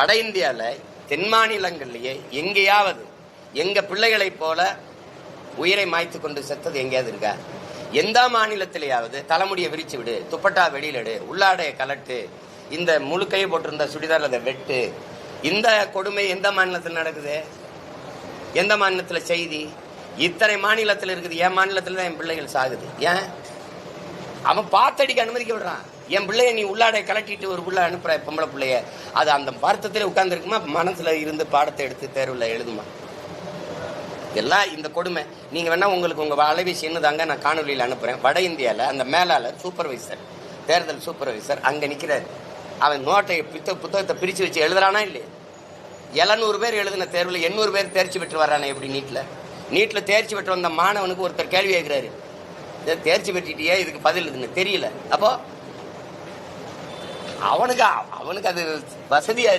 வட இந்தியாவில் தென் மாநிலங்கள்லேயே எங்கேயாவது எங்கள் பிள்ளைகளைப் போல உயிரை மாய்த்து கொண்டு செத்தது எங்கேயாவது இருக்கா? எந்த மாநிலத்திலேயாவது தலைமுடியை விரிச்சு விடு துப்பட்டா வெளியில் எடு உள்ளாடைய கலட்டு இந்த முழுக்கையை போட்டிருந்த சுடிதார் அதை வெட்டு இந்த கொடுமை எந்த மாநிலத்தில் நடக்குது? எந்த மாநிலத்தில் செய்தி? இத்தனை மாநிலத்தில் இருக்குது என் மாநிலத்தில் தான் என் பிள்ளைகள் சாகுது. ஏன்? அவன் பார்த்தடிக்க அனுமதிக்க விடுறான். என் பிள்ளைய நீ உள்ளாடை கலட்டிட்டு ஒரு பிள்ளை அனுப்புற பொம்பளை பிள்ளைய. அது அந்த வருத்தத்தில் உட்கார்ந்துருக்குமா? மனசுல இருந்து பாடத்தை எடுத்து தேர்வில் எழுதுமா? எல்லாம் இந்த கொடுமை. நீங்க வேணா உங்களுக்கு உங்க அலைபேசி என்ன தாங்க நான் காணொலியில் அனுப்புறேன். வட இந்தியாவில் அந்த மேலாளர் சூப்பர்வைசர் தேர்தல் சூப்பர்வைசர் அங்க நிக்கிறாரு. அவன் நோட்டை புத்த புத்தகத்தை பிரித்து வச்சு எழுதுறானா இல்லையா? எழுநூறு பேர் எழுதின தேர்வில் எண்ணூறு பேர் தேர்ச்சி பெற்று வர்றானே எப்படி நீட்டில் நீட்டில் தேர்ச்சி பெற்று வந்த மாணவனுக்கு ஒருத்தர் கேள்வி கேட்குறாரு. இதை தேர்ச்சி பெற்றுட்டியே? இதுக்கு பதில் இதுன்னு தெரியல. அப்போது அவனுக்கு அவனுக்கு அது வசதியா